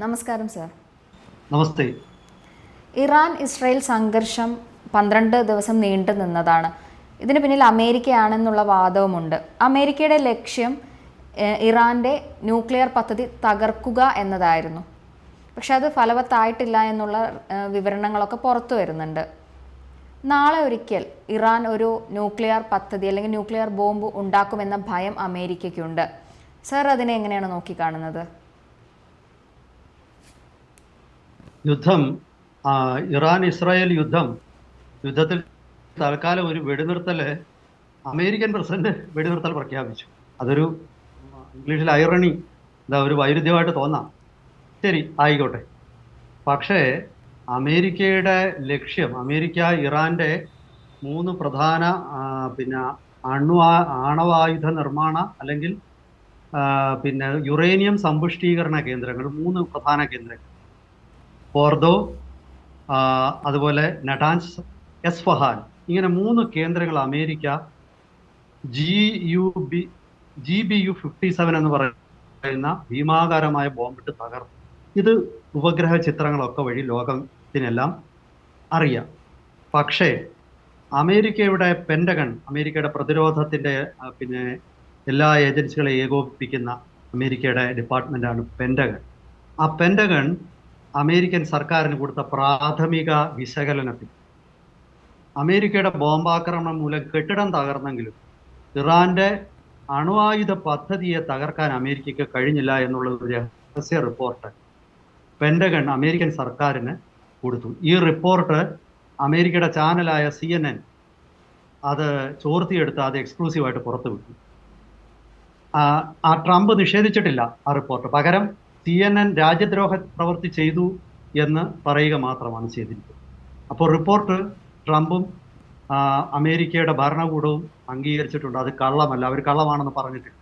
നമസ്കാരം സർ. നമസ്തേ. Iran Israel സംഘർഷം പന്ത്രണ്ട് ദിവസം നീണ്ടു നിന്നതാണ്. ഇതിന് പിന്നിൽ അമേരിക്കയാണെന്നുള്ള വാദവുമുണ്ട്. അമേരിക്കയുടെ ലക്ഷ്യം ഇറാന്റെ ന്യൂക്ലിയർ പദ്ധതി തകർക്കുക എന്നതായിരുന്നു. പക്ഷെ അത് ഫലവത്തായിട്ടില്ല എന്നുള്ള വിവരണങ്ങളൊക്കെ പുറത്തു വരുന്നുണ്ട്. നാളെ ഒരിക്കൽ ഇറാൻ ഒരു ന്യൂക്ലിയർ പദ്ധതി അല്ലെങ്കിൽ ന്യൂക്ലിയർ ബോംബ് ഉണ്ടാക്കുമെന്ന ഭയം അമേരിക്കയ്ക്കുണ്ട്. സർ അതിനെ എങ്ങനെയാണ് നോക്കിക്കാണുന്നത്? യുദ്ധം ഇറാൻ ഇസ്രായേൽ യുദ്ധം യുദ്ധത്തിൽ തൽക്കാലം ഒരു വെടിനിർത്തൽ അമേരിക്കൻ പ്രസിഡന്റ് വെടിനിർത്തൽ പ്രഖ്യാപിച്ചു. അതൊരു ഇംഗ്ലീഷിൽ ഐറണി എന്താ ഒരു വൈരുദ്ധ്യമായിട്ട് തോന്നാം. ശരി ആയിക്കോട്ടെ. പക്ഷേ അമേരിക്കയുടെ ലക്ഷ്യം അമേരിക്ക ഇറാന്റെ മൂന്ന് പ്രധാന പിന്നെ അണു ആണവായുധ നിർമ്മാണ അല്ലെങ്കിൽ പിന്നെ യുറേനിയം സമ്പുഷ്ടീകരണ കേന്ദ്രങ്ങൾ മൂന്ന് പ്രധാന കേന്ദ്രങ്ങൾ. ഫോർദോ അതുപോലെ നടാൻസ് എസ്ഫഹാൻ ഇങ്ങനെ മൂന്ന് കേന്ദ്രങ്ങൾ America G U B G B U fifty seven എന്ന് പറയുന്ന ഭീമാകാരമായ ബോംബിട്ട് തകർന്നു. ഇത് ഉപഗ്രഹ ചിത്രങ്ങളൊക്കെ വഴി ലോകത്തിനെല്ലാം അറിയാം. പക്ഷേ അമേരിക്കയുടെ പെൻഡഗൺ അമേരിക്കയുടെ പ്രതിരോധത്തിന്റെ പിന്നെ എല്ലാ ഏജൻസികളെ ഏകോപിപ്പിക്കുന്ന അമേരിക്കയുടെ ഡിപ്പാർട്ട്മെന്റാണ് പെൻഡഗൺ. ആ പെൻഡഗൺ അമേരിക്കൻ സർക്കാരിന് കൊടുത്ത പ്രാഥമിക വിശകലനത്തിൽ. അമേരിക്കയുടെ ബോംബാക്രമണം മൂലം കെട്ടിടം തകർന്നെങ്കിലും ഇറാന്റെ അണുവായുധ പദ്ധതിയെ തകർക്കാൻ അമേരിക്കയ്ക്ക് കഴിഞ്ഞില്ല എന്നുള്ള ഒരു രഹസ്യ റിപ്പോർട്ട് പെൻഡഗൺ അമേരിക്കൻ സർക്കാരിന് കൊടുത്തു. ഈ റിപ്പോർട്ട് അമേരിക്കയുടെ ചാനലായ സി എൻ എൻ അത് ചോർത്തിയെടുത്ത് അത് എക്സ്ക്ലൂസീവായിട്ട് പുറത്തുവിട്ടു. ആ, ആ ട്രംപ് നിഷേധിച്ചിട്ടില്ല ആ റിപ്പോർട്ട്. പകരം സി എൻ എൻ രാജ്യദ്രോഹ പ്രവൃത്തി ചെയ്തു എന്ന് പറയുക മാത്രമാണ് ചെയ്തിരിക്കുന്നത്. അപ്പോൾ റിപ്പോർട്ട് ട്രംപും അമേരിക്കയുടെ ഭരണകൂടവും അംഗീകരിച്ചിട്ടുണ്ട്. അത് കള്ളമല്ല അവർ കള്ളമാണെന്ന് പറഞ്ഞിട്ടില്ല.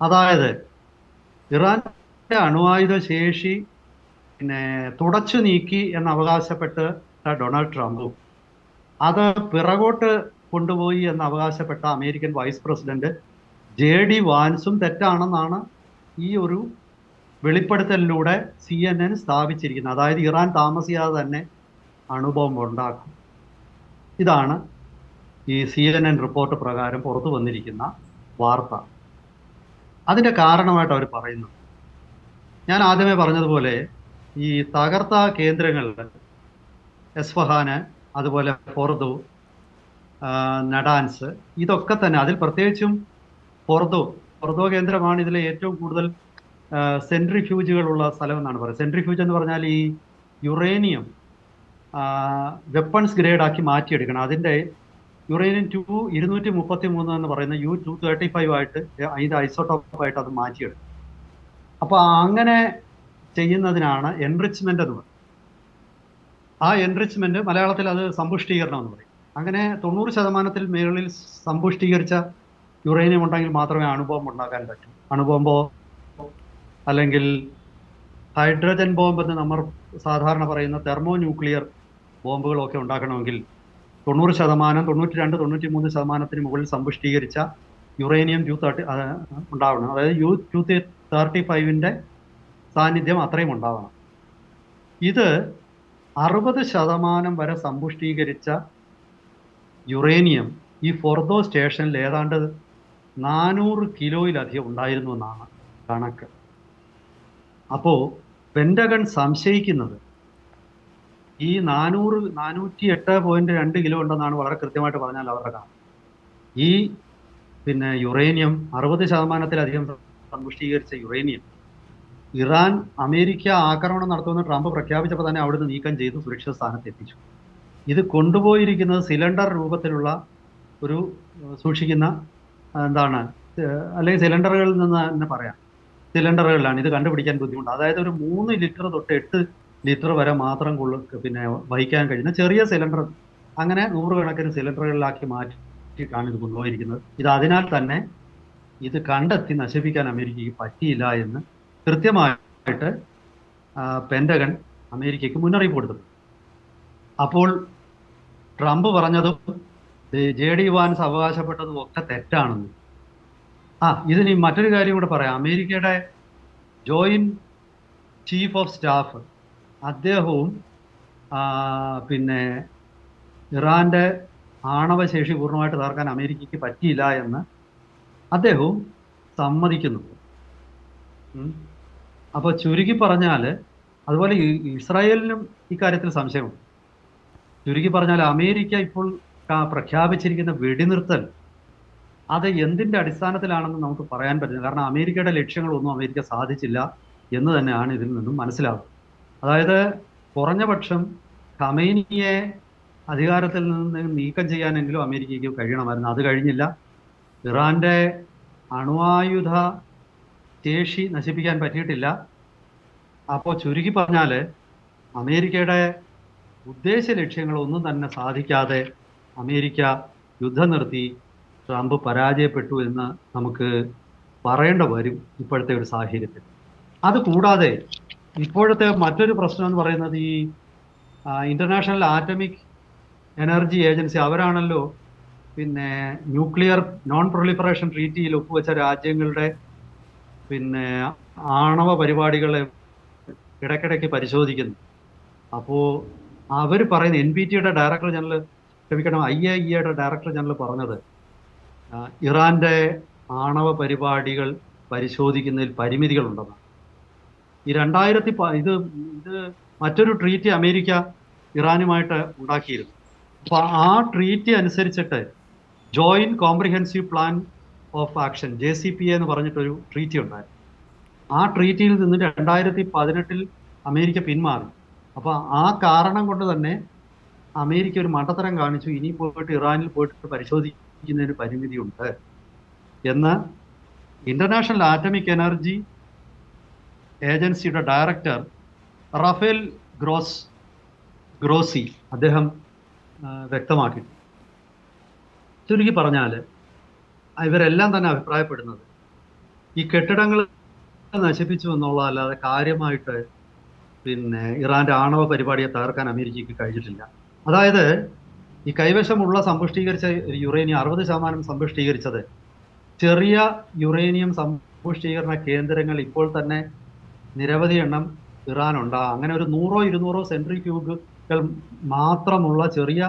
അതായത് ഇറാന്റെ അണുവായുധ ശേഷി പിന്നെ തുടച്ചു നീക്കി എന്ന് അവകാശപ്പെട്ട് ഡൊണാൾഡ് ട്രംപും അത് പിറകോട്ട് കൊണ്ടുപോയി എന്ന് അവകാശപ്പെട്ട American vice president J D വാൻസും തെറ്റാണെന്നാണ് ഈ ഒരു വെളിപ്പെടുത്തലിലൂടെ സി എൻ എൻ സ്ഥാപിച്ചിരിക്കുന്നത് അതായത് ഇറാൻ താമസിയാതെ തന്നെ അണുബോംബ് ഉണ്ടാക്കും. ഇതാണ് ഈ സി എൻ എൻ റിപ്പോർട്ട് പ്രകാരം പുറത്തു വന്നിരിക്കുന്ന വാർത്ത. അതിന്റെ കാരണമായിട്ട് അവർ പറയുന്നു. ഞാൻ ആദ്യമേ പറഞ്ഞതുപോലെ ഈ തകർത്ത കേന്ദ്രങ്ങളിൽ എസ്ഫഹാന് അതുപോലെ ഫോർദു നടാൻസ് ഇതൊക്കെ തന്നെ അതിൽ പ്രത്യേകിച്ചും ഫോർദു ഫോർദോ കേന്ദ്രമാണ് ഇതിലെ ഏറ്റവും കൂടുതൽ സെൻട്രിഫ്യൂജുകൾ ഉള്ള സ്ഥലം എന്നാണ് പറയുന്നത്. സെൻട്രിഫ്യൂജ് എന്ന് പറഞ്ഞാൽ ഈ യുറേനിയം വെപ്പൺസ് ഗ്രേഡ് ആക്കി മാറ്റിയെടുക്കണം. അതിന്റെ യുറേനിയം ടു ഇരുന്നൂറ്റി മുപ്പത്തി മൂന്ന് എന്ന് പറയുന്ന യു ടു തേർട്ടി ഫൈവ് ആയിട്ട് അതിന്റെ ഐസോട്ടോപ്പായിട്ട് അത് മാറ്റിയെടുക്കും. അപ്പോൾ അങ്ങനെ ചെയ്യുന്നതിനാണ് എൻറിച്ച്മെന്റ് എന്ന് പറയുന്നത്. ആ എൻറിച്ച്മെന്റ് മലയാളത്തിൽ അത് സമ്പുഷ്ടീകരണം എന്ന് പറയും. അങ്ങനെ തൊണ്ണൂറ് ശതമാനത്തിൽ മേളിൽ സമ്പുഷ്ടീകരിച്ച യുറേനിയം ഉണ്ടെങ്കിൽ മാത്രമേ അണുബോംബ് ഉണ്ടാക്കാൻ പറ്റൂ. അണുബോംബോ അല്ലെങ്കിൽ ഹൈഡ്രജൻ ബോംബ് എന്ന് നമ്മൾ സാധാരണ പറയുന്ന തെർമോ ന്യൂക്ലിയർ ബോംബുകളൊക്കെ ഉണ്ടാക്കണമെങ്കിൽ തൊണ്ണൂറ് ശതമാനം തൊണ്ണൂറ്റി രണ്ട് തൊണ്ണൂറ്റി മൂന്ന് ശതമാനത്തിന് മുകളിൽ സമ്പുഷ്ടീകരിച്ച യുറേനിയം ടു തേർട്ടി ഉണ്ടാവണം. അതായത് യു ടു തേർട്ടി ഫൈവിന്റെ സാന്നിധ്യം അത്രയും ഉണ്ടാവണം. ഇത് അറുപത് ശതമാനം വരെ സമ്പുഷ്ടീകരിച്ച യുറേനിയം ഈ ഫോർദോ സ്റ്റേഷനിൽ ഏതാണ്ട് നാനൂറ് കിലോയിലധികം ഉണ്ടായിരുന്നു എന്നാണ് കണക്ക്. അപ്പോ പെൻഡഗൺ സംശയിക്കുന്നത് ഈ നാനൂറ് നാനൂറ്റി എട്ട് പോയിന്റ് രണ്ട് കിലോ ഉണ്ടെന്നാണ് വളരെ കൃത്യമായിട്ട് പറഞ്ഞാൽ അവരുടെ കണക്ക് ഈ പിന്നെ യുറേനിയം അറുപത് ശതമാനത്തിലധികം സമ്പുഷ്ടീകരിച്ച യുറേനിയം ഇറാൻ അമേരിക്ക ആക്രമണം നടത്തുമെന്ന് ട്രംപ് പ്രഖ്യാപിച്ചപ്പോൾ തന്നെ അവിടുന്ന് നീക്കം ചെയ്ത് സുരക്ഷിത സ്ഥാനത്ത് എത്തിച്ചു. ഇത് കൊണ്ടുപോയിരിക്കുന്നത് സിലിണ്ടർ രൂപത്തിലുള്ള ഒരു സൂക്ഷിക്കുന്ന എന്താണ് അല്ലെങ്കിൽ സിലിണ്ടറുകളിൽ നിന്ന് തന്നെ പറയാം. സിലിണ്ടറുകളിലാണ്. ഇത് കണ്ടുപിടിക്കാൻ ബുദ്ധിമുട്ട്. അതായത് ഒരു മൂന്ന് ലിറ്റർ തൊട്ട് എട്ട് ലിറ്റർ വരെ മാത്രം കൊള്ളു പിന്നെ വഹിക്കാൻ കഴിയുന്ന ചെറിയ സിലിണ്ടർ അങ്ങനെ നൂറുകണക്കിന് സിലിണ്ടറുകളിലാക്കി മാറ്റിയിട്ടാണ് ഇത് കൊണ്ടുപോയിരിക്കുന്നത്. ഇത് അതിനാൽ തന്നെ ഇത് കണ്ടെത്തി നശിപ്പിക്കാൻ അമേരിക്കയ്ക്ക് പറ്റിയില്ല എന്ന് കൃത്യമായിട്ട് പെൻഡഗൺ അമേരിക്കയ്ക്ക് മുന്നറിയിപ്പ് കൊടുത്തിട്ടുണ്ട് അപ്പോൾ ട്രംപ് പറഞ്ഞതും ജെ ഡി വാൻസ് അവകാശപ്പെട്ടതും ഒക്കെ തെറ്റാണെന്ന്. ആ ഇതിന് മറ്റൊരു കാര്യം കൂടെ പറയാം. അമേരിക്കയുടെ ജോയിന്റ് ചീഫ് ഓഫ് സ്റ്റാഫ് അദ്ദേഹവും പിന്നെ ഇറാന്റെ ആണവശേഷി പൂർണമായിട്ട് തകർക്കാൻ അമേരിക്കയ്ക്ക് പറ്റിയില്ല എന്ന് അദ്ദേഹവും സമ്മതിക്കുന്നു. അപ്പോൾ ചുരുക്കി പറഞ്ഞാൽ അതുപോലെ ഇസ്രായേലിനും ഇക്കാര്യത്തിൽ സംശയമുണ്ട്. ചുരുക്കി പറഞ്ഞാൽ അമേരിക്ക ഇപ്പോൾ പ്രഖ്യാപിച്ചിരിക്കുന്ന വെടിനിർത്തൽ അത് എന്തിന്റെ അടിസ്ഥാനത്തിലാണെന്ന് നമുക്ക് പറയാൻ പറ്റില്ല. കാരണം അമേരിക്കയുടെ ലക്ഷ്യങ്ങളൊന്നും അമേരിക്ക സാധിച്ചില്ല എന്ന് തന്നെയാണ് ഇതിൽ നിന്നും മനസ്സിലാകുന്നത്. അതായത് കുറഞ്ഞപക്ഷം പക്ഷം ഖമൈനിയെ അധികാരത്തിൽ നിന്ന് നീക്കം ചെയ്യാനെങ്കിലും അമേരിക്കയ്ക്ക് കഴിയണമായിരുന്നു. അത് കഴിഞ്ഞില്ല. ഇറാന്റെ അണുവായുധ ശേഷി നശിപ്പിക്കാൻ പറ്റിയിട്ടില്ല. അപ്പോൾ ചുരുക്കി പറഞ്ഞാൽ അമേരിക്കയുടെ ഉദ്ദേശ ലക്ഷ്യങ്ങളൊന്നും തന്നെ സാധിക്കാതെ അമേരിക്ക യുദ്ധം നിർത്തി ട്രംപ് പരാജയപ്പെട്ടു എന്ന് നമുക്ക് പറയേണ്ട വരും ഇപ്പോഴത്തെ ഒരു സാഹചര്യത്തിൽ. അത് കൂടാതെ ഇപ്പോഴത്തെ മറ്റൊരു പ്രശ്നം എന്ന് പറയുന്നത് ഈ ഇന്റർനാഷണൽ ആറ്റമിക് എനർജി ഏജൻസി അവരാണല്ലോ പിന്നെ ന്യൂക്ലിയർ നോൺ പ്രൊലിഫറേഷൻ ട്രീറ്റിയിൽ ഒപ്പുവെച്ച രാജ്യങ്ങളുടെ പിന്നെ ആണവ പരിപാടികളെ ഇടയ്ക്കിടയ്ക്ക് പരിശോധിക്കുന്നു. അപ്പോൾ അവർ പറയുന്ന എൻ പി ടിയുടെ ഡയറക്ടർ ജനറൽ ക്ഷമിക്കണം ഐ എ ഇയുടെ ഡയറക്ടർ ജനറൽ പറഞ്ഞത് ഇറാന്റെ ആണവ പരിപാടികൾ പരിശോധിക്കുന്നതിൽ പരിമിതികളുണ്ടെന്നാണ് ഈ രണ്ടായിരത്തി ഇത് ഇത് മറ്റൊരു ട്രീറ്റ് അമേരിക്ക ഇറാനുമായിട്ട് ഉണ്ടാക്കിയിരുന്നു. അപ്പൊ ആ ട്രീറ്റ് അനുസരിച്ചിട്ട് joint comprehensive plan of action J C P എന്ന് പറഞ്ഞിട്ടൊരു ട്രീറ്റി ഉണ്ടായിരുന്നു. ആ ട്രീറ്റിയിൽ നിന്ന് രണ്ടായിരത്തി പതിനെട്ടിൽ അമേരിക്ക പിന്മാറി. അപ്പൊ ആ കാരണം കൊണ്ട് തന്നെ അമേരിക്ക ഒരു മണ്ടത്തരം കാണിച്ചു ഇനി പോയിട്ട് ഇറാനിൽ പോയിട്ട് പരിശോധിക്കുന്നതിന് പരിമിതിയുണ്ട്. എന്ന് ഇന്റർനാഷണൽ ആറ്റമിക് എനർജി ഏജൻസിയുടെ ഡയറക്ടർ റഫേൽ ഗ്രോസ് ഗ്രോസി അദ്ദേഹം വ്യക്തമാക്കി ചുരുക്കി പറഞ്ഞാൽ ഇവരെല്ലാം തന്നെ അഭിപ്രായപ്പെടുന്നത് ഈ കെട്ടിടങ്ങൾ നശിപ്പിച്ചു എന്നുള്ളതല്ലാതെ കാര്യമായിട്ട് പിന്നെ ഇറാന്റെ ആണവ പരിപാടിയെ തകർക്കാൻ അമേരിക്കയ്ക്ക് കഴിഞ്ഞിട്ടില്ല. അതായത് ഈ കൈവശമുള്ള സമ്പുഷ്ടീകരിച്ച യുറേനിയം അറുപത് ശതമാനം സമ്പുഷ്ടീകരിച്ചത് ചെറിയ യുറേനിയം സമ്പുഷ്ടീകരണ കേന്ദ്രങ്ങൾ ഇപ്പോൾ തന്നെ നിരവധി എണ്ണം ഇറാനുണ്ട്. അങ്ങനെ ഒരു നൂറോ ഇരുന്നൂറോ സെൻട്രി ക്യൂബുകൾ മാത്രമുള്ള ചെറിയ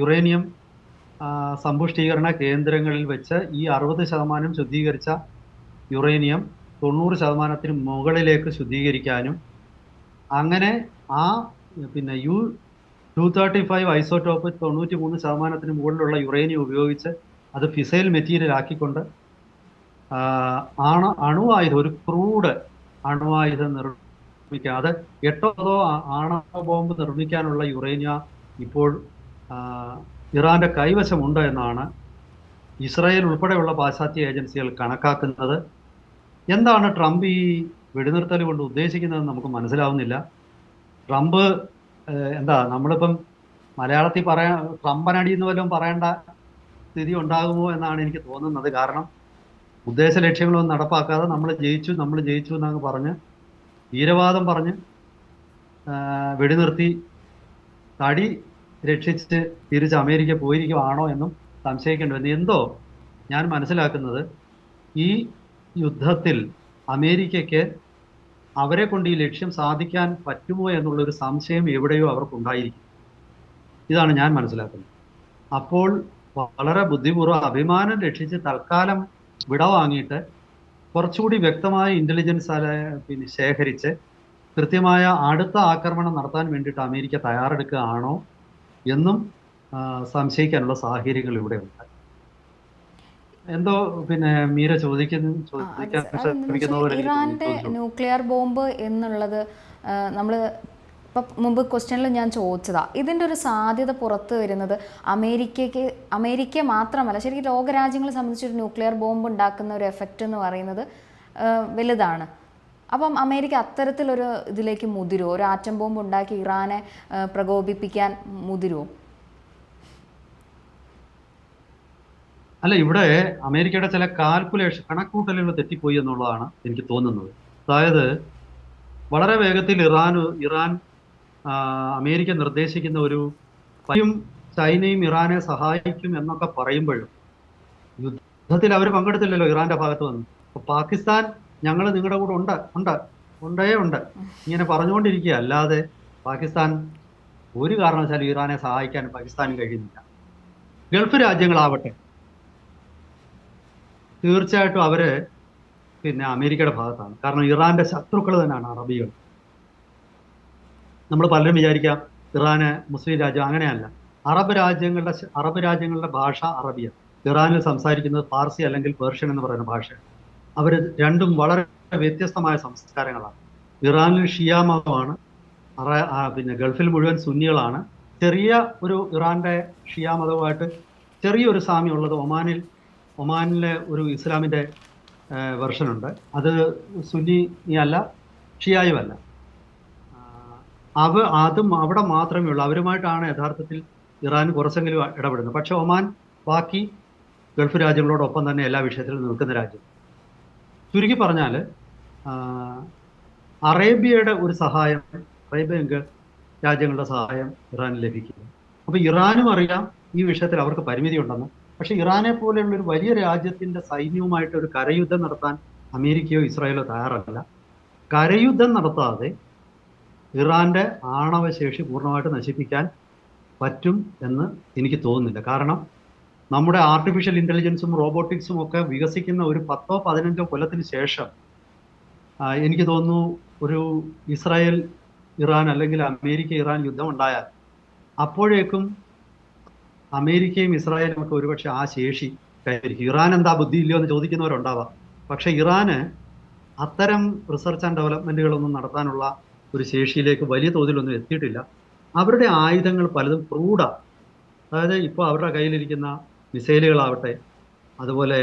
യുറേനിയം സമ്പുഷ്ടീകരണ കേന്ദ്രങ്ങളിൽ വെച്ച് ഈ അറുപത് ശതമാനം ശുദ്ധീകരിച്ച യുറേനിയം തൊണ്ണൂറ് ശതമാനത്തിന് മുകളിലേക്ക് ശുദ്ധീകരിക്കാനും അങ്ങനെ ആ പിന്നെ U two thirty five isotope തൊണ്ണൂറ്റി മൂന്ന് ശതമാനത്തിന് മുകളിലുള്ള യുറേനിയം ഉപയോഗിച്ച് അത് ഫിസൈൽ മെറ്റീരിയൽ ആക്കിക്കൊണ്ട് ആണ് അണുവായുധം ഒരു ക്രൂഡ് അണുവായുധം നിർമ്മിക്കുക അത് എട്ടോ അതോ ആ- ആണവ ബോംബ് നിർമ്മിക്കാനുള്ള യുറേനിയ ഇപ്പോൾ ഇറാന്റെ കൈവശമുണ്ട് എന്നാണ് ഇസ്രായേൽ ഉൾപ്പെടെയുള്ള പാശ്ചാത്യ ഏജൻസികൾ കണക്കാക്കുന്നത്. എന്താണ് ട്രംപ് ഈ വെടിനിർത്തൽ കൊണ്ട് ഉദ്ദേശിക്കുന്നതെന്ന് നമുക്ക് മനസ്സിലാവുന്നില്ല. ട്രംപ് എന്താ നമ്മളിപ്പം മലയാളത്തിൽ പറയാൻ ട്രംപനടി എന്ന് വല്ലതും പറയേണ്ട സ്ഥിതി ഉണ്ടാകുമോ എന്നാണ് എനിക്ക് തോന്നുന്നത്. കാരണം ഉദ്ദേശ ലക്ഷ്യങ്ങളൊന്നും നടപ്പാക്കാതെ നമ്മൾ ജയിച്ചു നമ്മൾ ജയിച്ചു എന്നങ്ങ് പറഞ്ഞ് വീരവാദം പറഞ്ഞ് വെടിനിർത്തി തടി രക്ഷിച്ച് തിരിച്ച് അമേരിക്ക പോയിരിക്കുവാണോ എന്നും സംശയിക്കേണ്ടി വന്നു എന്തോ ഞാൻ മനസ്സിലാക്കുന്നത് ഈ യുദ്ധത്തിൽ അമേരിക്കയ്ക്ക് അവരെ കൊണ്ട് ഈ ലക്ഷ്യം സാധിക്കാൻ പറ്റുമോ എന്നുള്ള ഒരു സംശയം എവിടെയോ അവർക്കുണ്ടായിരിക്കും. ഇതാണ് ഞാൻ മനസ്സിലാക്കുന്നത്. അപ്പോൾ വളരെ ബുദ്ധിപൂർവം അഭിമാനം രക്ഷിച്ച് തൽക്കാലം വിട വാങ്ങിയിട്ട് കുറച്ചുകൂടി വ്യക്തമായ ഇന്റലിജൻസ് പിന്നെ ശേഖരിച്ച് കൃത്യമായ അടുത്ത ആക്രമണം നടത്താൻ വേണ്ടിയിട്ട് അമേരിക്ക തയ്യാറെടുക്കുകയാണോ എന്നും സംശയിക്കാനുള്ള സാഹചര്യങ്ങൾ ഇവിടെ ഉണ്ട്. എന്തോ പിന്നെ മീര ചോദിക്കുന്നു ഇറാന്റെ ന്യൂക്ലിയർ ബോംബ് എന്നുള്ളത് നമ്മൾ ഇപ്പം മുമ്പ് ക്വസ്റ്റ്യനിൽ ഞാൻ ചോദിച്ചതാ. ഇതിന്റെ ഒരു സാധ്യത പുറത്ത് വരുന്നത് അമേരിക്കയ്ക്ക് അമേരിക്ക മാത്രമല്ല ശരിക്കും ലോകരാജ്യങ്ങളെ സംബന്ധിച്ചൊരു ന്യൂക്ലിയർ ബോംബ് ഉണ്ടാക്കുന്ന ഒരു എഫക്റ്റ് എന്ന് പറയുന്നത് വലുതാണ്. അപ്പം അമേരിക്ക അത്തരത്തിലൊരു ഇതിലേക്ക് മുതിരുമോ ഒരു ആറ്റം ബോംബ് ഉണ്ടാക്കി ഇറാനെ പ്രകോപിപ്പിക്കാൻ മുതിരുമോ അല്ല ഇവിടെ അമേരിക്കയുടെ ചില കാൽക്കുലേഷൻ കണക്കൂട്ടലുകൾ തെറ്റിപ്പോയി എന്നുള്ളതാണ് എനിക്ക് തോന്നുന്നത്. അതായത് വളരെ വേഗത്തിൽ ഇറാൻ ഇറാൻ അമേരിക്ക നിർദ്ദേശിക്കുന്ന ഒരു പയും ചൈനയും ഇറാനെ സഹായിക്കും എന്നൊക്കെ പറയുമ്പോഴും യുദ്ധത്തിൽ അവർ പങ്കെടുത്തില്ലല്ലോ ഇറാന്റെ ഭാഗത്ത് വന്ന്. അപ്പൊ പാകിസ്ഥാൻ ഞങ്ങൾ നിങ്ങളുടെ കൂടെ ഉണ്ട് ഉണ്ട് ഉണ്ടേ ഉണ്ട്. ഇങ്ങനെ പറഞ്ഞുകൊണ്ടിരിക്കുക. അല്ലാതെ പാകിസ്ഥാൻ ഒരു കാരണവശാലും ഇറാനെ സഹായിക്കാൻ പാകിസ്ഥാനും കഴിയുന്നില്ല. ഗൾഫ് രാജ്യങ്ങളാവട്ടെ തീർച്ചയായിട്ടും അവർ പിന്നെ അമേരിക്കയുടെ ഭാഗത്താണ്. കാരണം ഇറാന്റെ ശത്രുക്കൾ തന്നെയാണ് അറബികൾ. നമ്മൾ പലരും വിചാരിക്കാം ഇറാന് മുസ്ലിം രാജ്യം അങ്ങനെയല്ല. അറബ് രാജ്യങ്ങളുടെ അറബ് രാജ്യങ്ങളുടെ ഭാഷ അറബിയാണ്. ഇറാനിൽ സംസാരിക്കുന്നത് പാർസി അല്ലെങ്കിൽ പേർഷ്യൻ എന്ന് പറയുന്ന ഭാഷയാണ്. അവർ രണ്ടും വളരെ വ്യത്യസ്തമായ സംസ്കാരങ്ങളാണ്. ഇറാനിൽ ഷിയാ മതമാണ് പിന്നെ ഗൾഫിൽ മുഴുവൻ സുന്നികളാണ്. ചെറിയ ഒരു ഇറാന്റെ ഷിയ മതവുമായിട്ട് ചെറിയൊരു സാമ്യമുള്ളത് ഒമാനിൽ ഒമാനിലെ ഒരു ഇസ്ലാമിന്റെ വെർഷനുണ്ട്. അത് സുന്നി അല്ല ഷിയായുമല്ല അവ അതും അവിടെ മാത്രമേ ഉള്ളൂ. അവരുമായിട്ടാണ് യഥാർത്ഥത്തിൽ ഇറാൻ കുറച്ചെങ്കിലും ഇടപെടുന്നത്. പക്ഷെ ഒമാൻ ബാക്കി ഗൾഫ് രാജ്യങ്ങളോടൊപ്പം തന്നെ എല്ലാ വിഷയത്തിലും നിൽക്കുന്ന രാജ്യം. ചുരുക്കി പറഞ്ഞാൽ അറേബ്യയുടെ ഒരു സഹായം അറേബ്യൻ രാജ്യങ്ങളുടെ സഹായം ഇറാന് ലഭിക്കുന്നു. അപ്പോൾ ഇറാനും അറിയാം ഈ വിഷയത്തിൽ അവർക്ക് പരിമിതി ഉണ്ടെന്ന് പക്ഷെ ഇറാനെ പോലെയുള്ള ഒരു വലിയ രാജ്യത്തിന്റെ സൈന്യവുമായിട്ട് ഒരു കരയുദ്ധം നടത്താൻ അമേരിക്കയോ ഇസ്രായേലോ തയ്യാറല്ല. കരയുദ്ധം നടത്താതെ ഇറാന്റെ ആണവശേഷി പൂർണമായിട്ട് നശിപ്പിക്കാൻ പറ്റും എന്ന് എനിക്ക് തോന്നുന്നില്ല. കാരണം നമ്മുടെ ആർട്ടിഫിഷ്യൽ ഇന്റലിജൻസും റോബോട്ടിക്സും ഒക്കെ വികസിക്കുന്ന ഒരു പത്തോ പതിനഞ്ചോ കൊല്ലത്തിന് ശേഷം എനിക്ക് തോന്നുന്നു ഒരു ഇസ്രായേൽ ഇറാൻ അല്ലെങ്കിൽ അമേരിക്ക ഇറാൻ യുദ്ധം ഉണ്ടായാൽ അപ്പോഴേക്കും അമേരിക്കയും ഇസ്രായേലും ഒക്കെ ഒരുപക്ഷെ ആ ശേഷി കൈവരിക്കും ഇറാൻ എന്താ ബുദ്ധി ഇല്ലയോ എന്ന് ചോദിക്കുന്നവരുണ്ടാവാം. പക്ഷെ ഇറാന് അത്തരം റിസർച്ച് ആൻഡ് ഡെവലപ്മെന്റുകളൊന്നും നടത്താനുള്ള ഒരു ശേഷിയിലേക്ക് വലിയ തോതിലൊന്നും എത്തിയിട്ടില്ല. അവരുടെ ആയുധങ്ങൾ പലതും ക്രൂഡാണ് അതായത് ഇപ്പോൾ അവരുടെ കയ്യിലിരിക്കുന്ന മിസൈലുകളാവട്ടെ അതുപോലെ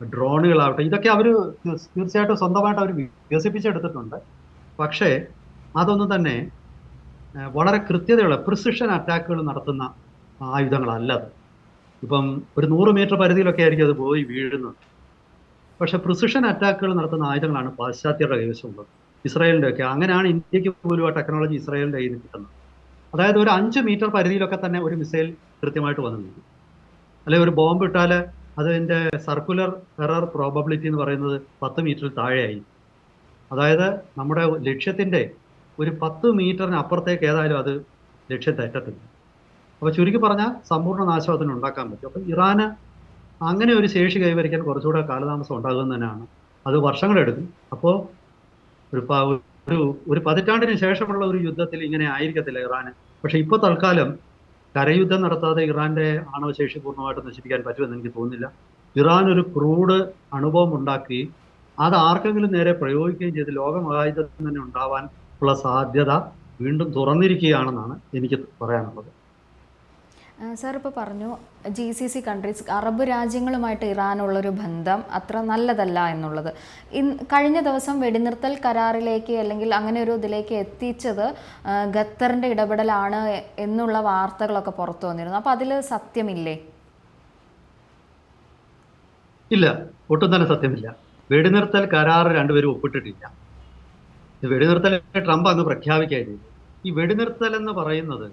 ഡ്രോണുകളാവട്ടെ ഇതൊക്കെ അവർ തീർച്ചയായിട്ടും സ്വന്തമായിട്ട് അവർ വികസിപ്പിച്ചെടുത്തിട്ടുണ്ട്. പക്ഷേ അതൊന്നും തന്നെ വളരെ കൃത്യതയുള്ള പ്രിസിഷൻ അറ്റാക്കുകൾ നടത്തുന്ന ആയുധങ്ങളല്ല അത്. ഇപ്പം ഒരു നൂറ് മീറ്റർ പരിധിയിലൊക്കെ ആയിരിക്കും അത് പോയി വീഴുന്നത്. പക്ഷെ പ്രിസിഷൻ അറ്റാക്കുകൾ നടത്തുന്ന ആയുധങ്ങളാണ് പാശ്ചാത്യരുടെ കൈവശമുള്ളത്. ഇസ്രായേലിന്റെ ഒക്കെ അങ്ങനെയാണ് ഇന്ത്യയ്ക്ക് പോലും ആ ടെക്നോളജി ഇസ്രായേലിന്റെ കയ്യിൽ കിട്ടുന്നത്. അതായത് ഒരു അഞ്ച് മീറ്റർ പരിധിയിലൊക്കെ തന്നെ ഒരു മിസൈൽ കൃത്യമായിട്ട് വന്നു നിൽക്കും അല്ലെങ്കിൽ ഒരു ബോംബ് ഇട്ടാൽ അതിന്റെ സർക്കുലർ എറർ പ്രോബബിലിറ്റി എന്ന് പറയുന്നത് പത്ത് മീറ്ററിൽ താഴെയായി. അതായത് നമ്മുടെ ലക്ഷ്യത്തിന്റെ ഒരു പത്ത് മീറ്ററിന് അപ്പുറത്തേക്ക് ഏതായാലും അത് ലക്ഷ്യം തെറ്റത്തില്ല അപ്പൊ ചുരുക്കി പറഞ്ഞാൽ സമ്പൂർണ നാശം അതിന് ഉണ്ടാക്കാൻ പറ്റും. അപ്പൊ ഇറാന് അങ്ങനെ ഒരു ശേഷി കൈവരിക്കാൻ കുറച്ചുകൂടെ കാലതാമസം ഉണ്ടാകുമെന്ന് തന്നെയാണ്. അത് വർഷങ്ങളെടുക്കും അപ്പോൾ ഒരു ഒരു ഒരു പതിറ്റാണ്ടിന് ശേഷമുള്ള ഒരു യുദ്ധത്തിൽ ഇങ്ങനെ ആയിരിക്കത്തില്ല ഇറാന്. പക്ഷെ ഇപ്പൊ തൽക്കാലം കരയുദ്ധം നടത്താതെ ഇറാന്റെ ആണവശേഷി പൂർണമായിട്ട് നശിപ്പിക്കാൻ പറ്റുമെന്ന് എനിക്ക് തോന്നുന്നില്ല. ഇറാൻ ഒരു ക്രൂഡ് അനുഭവം ഉണ്ടാക്കുകയും അത് ആർക്കെങ്കിലും നേരെ പ്രയോഗിക്കുകയും ചെയ്ത് ലോകമഹായുദ്ധം തന്നെ ഉണ്ടാവാൻ ഉള്ള സാധ്യത വീണ്ടും തുറന്നിരിക്കുകയാണെന്നാണ് എനിക്ക് പറയാനുള്ളത്. സാർ ഇപ്പോൾ പറഞ്ഞു G C C countries Arab രാജ്യങ്ങളുമായിട്ട് ഇറാനുള്ളൊരു ബന്ധം അത്ര നല്ലതല്ല എന്നുള്ളത്. ഇൻ കഴിഞ്ഞ ദിവസം വെടിനിർത്തൽ കരാറിലേക്ക് അല്ലെങ്കിൽ അങ്ങനെ ഒരു ഇതിലേക്ക് എത്തിച്ചത് ഖത്തറിന്റെ ഇടപെടലാണ് എന്നുള്ള വാർത്തകളൊക്കെ പുറത്തു വന്നിരുന്നു. അപ്പോൾ അതിൽ സത്യമില്ലേ? ഇല്ല ഒട്ടും തന്നെ സത്യമില്ല. വെടിനിർത്തൽ കരാർ രണ്ടുപേരും ഒപ്പിട്ടിട്ടില്ല. വെടിനിർത്തൽ ട്രംപ് അങ്ങ് പ്രഖ്യാപിക്കുക ഈ വെടിനിർത്തൽ എന്ന് പറയുന്നത്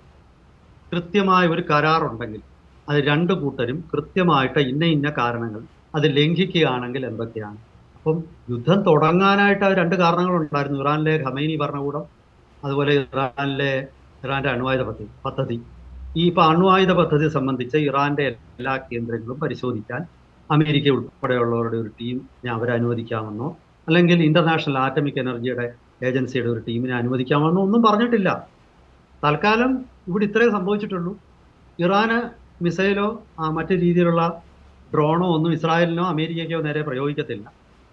കൃത്യമായ ഒരു കരാറുണ്ടെങ്കിൽ അത് രണ്ട് കൂട്ടരും കൃത്യമായിട്ട് ഇന്ന ഇന്ന കാരണങ്ങൾ അത് ലംഘിക്കുകയാണെങ്കിൽ എന്തൊക്കെയാണ്? അപ്പം യുദ്ധം തുടങ്ങാനായിട്ട് അത് രണ്ട് കാരണങ്ങളുണ്ടായിരുന്നു. ഇറാനിലെ ഖമൈനി ഭരണകൂടം അതുപോലെ ഇറാനിലെ ഇറാന്റെ അണുവായുധ പദ്ധതി പദ്ധതി. ഈ ഇപ്പൊ അണുവായുധ പദ്ധതി സംബന്ധിച്ച് ഇറാന്റെ എല്ലാ കേന്ദ്രങ്ങളും പരിശോധിക്കാൻ അമേരിക്ക ഉൾപ്പെടെയുള്ളവരുടെ ഒരു ടീം അവരെ അനുവദിക്കാമെന്നോ അല്ലെങ്കിൽ ഇന്റർനാഷണൽ ആറ്റമിക് എനർജിയുടെ ഏജൻസിയുടെ ഒരു ടീമിനെ അനുവദിക്കാമെന്നോ ഒന്നും പറഞ്ഞിട്ടില്ല. തൽക്കാലം ഇവിടെ ഇത്രയേ സംഭവിച്ചിട്ടുള്ളൂ. ഇറാന് മിസൈലോ മറ്റു രീതിയിലുള്ള ഡ്രോണോ ഒന്നും ഇസ്രായേലിനോ അമേരിക്കയ്ക്കോ നേരെ പ്രയോഗിക്കത്തില്ല.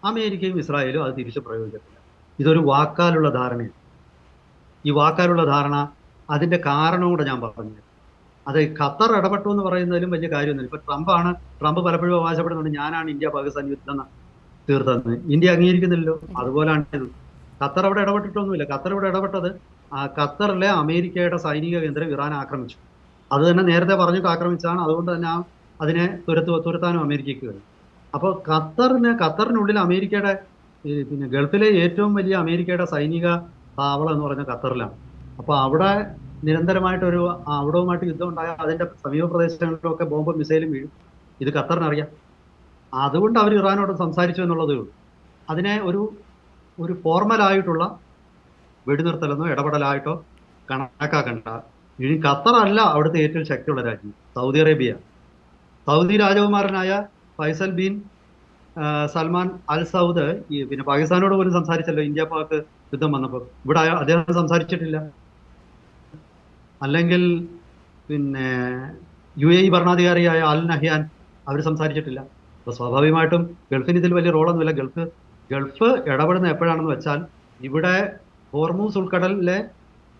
അമേരിക്കയും ഇസ്രായേലും അത് തിരിച്ച് പ്രയോഗിക്കത്തില്ല. ഇതൊരു വാക്കാലുള്ള ധാരണയാണ്. ഈ വാക്കാലുള്ള ധാരണ അതിന്റെ കാരണം കൂടെ ഞാൻ പറഞ്ഞു അത് ഖത്തർ ഇടപെട്ടു എന്ന് പറയുന്നതിലും വലിയ കാര്യമൊന്നുമില്ല. ഇപ്പൊ ട്രംപാണ് ട്രംപ് പലപ്പോഴും അവകാശപ്പെടുന്നുണ്ട് ഞാനാണ് ഇന്ത്യ പാകിസ്ഥാൻ യുദ്ധം തീർത്തതെന്ന്. ഇന്ത്യ അംഗീകരിക്കുന്നില്ലല്ലോ. അതുപോലാണ് ഇത്. ഖത്തർ അവിടെ ഇടപെട്ടിട്ടൊന്നുമില്ല. ഖത്തർ ഇവിടെ ഇടപെട്ടത് ഖത്തറിലെ അമേരിക്കയുടെ സൈനിക കേന്ദ്രം ഇറാൻ ആക്രമിച്ചു. അത് തന്നെ നേരത്തെ പറഞ്ഞു ആക്രമിച്ചാണ് അതുകൊണ്ട് തന്നെ അതിനെ തുരത്തു തുരത്താനും അമേരിക്കയ്ക്ക് വരും അപ്പോൾ ഖത്തറിന് ഖത്തറിനുള്ളിൽ അമേരിക്കയുടെ പിന്നെ ഗൾഫിലെ ഏറ്റവും വലിയ അമേരിക്കയുടെ സൈനിക താവളം എന്ന് പറഞ്ഞ ഖത്തറിലാണ്. അപ്പോൾ അവിടെ നിരന്തരമായിട്ടൊരു അവിടവുമായിട്ട് യുദ്ധം ഉണ്ടായാൽ അതിന്റെ സമീപ പ്രദേശങ്ങളിലൊക്കെ ബോംബ് മിസൈലും വീഴും. ഇത് ഖത്തറിനറിയാം. അതുകൊണ്ട് അവർ ഇറാനോട് സംസാരിച്ചു എന്നുള്ളതേ ഉള്ളൂ. അതിനെ ഒരു ഒരു ഫോർമലായിട്ടുള്ള വെടിനിർത്തലെന്നോ ഇടപെടലായിട്ടോ കണക്കാക്കണ്ട. ഇനി ഖത്തറല്ല അവിടുത്തെ ഏറ്റവും ശക്തിയുള്ള രാജ്യം Saudi Arabia. Saudi രാജകുമാരനായ Faisal bin Salman Al Saud ഈ പിന്നെ പാകിസ്ഥാനോട് പോലും സംസാരിച്ചല്ലോ ഇന്ത്യ പാക് യുദ്ധം വന്നപ്പോൾ. ഇവിടെ അദ്ദേഹം സംസാരിച്ചിട്ടില്ല. അല്ലെങ്കിൽ പിന്നെ യു എ ഇ ഭരണാധികാരിയായ അൽ നഹ്യാൻ അവർ സംസാരിച്ചിട്ടില്ല. അപ്പോൾ സ്വാഭാവികമായിട്ടും ഗൾഫിന് ഇതിൽ വലിയ റോളൊന്നുമില്ല. ഗൾഫ് ഗൾഫ് ഇടപെടുന്ന എപ്പോഴാണെന്ന് വെച്ചാൽ ഇവിടെ ഹോർമൂസ് ഉൾക്കടലിലെ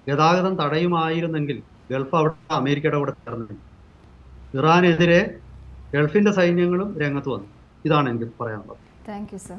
ഗതാഗതം തടയുമായിരുന്നെങ്കിൽ ഗൾഫ് അവിടെ അമേരിക്കയുടെ കൂടെ ചേർന്നു ഇറാനെതിരെ ഗൾഫിന്റെ സൈന്യങ്ങളും രംഗത്ത് വന്നു. ഇതാണ് എനിക്ക് പറയാനുള്ളത്. Thank you sir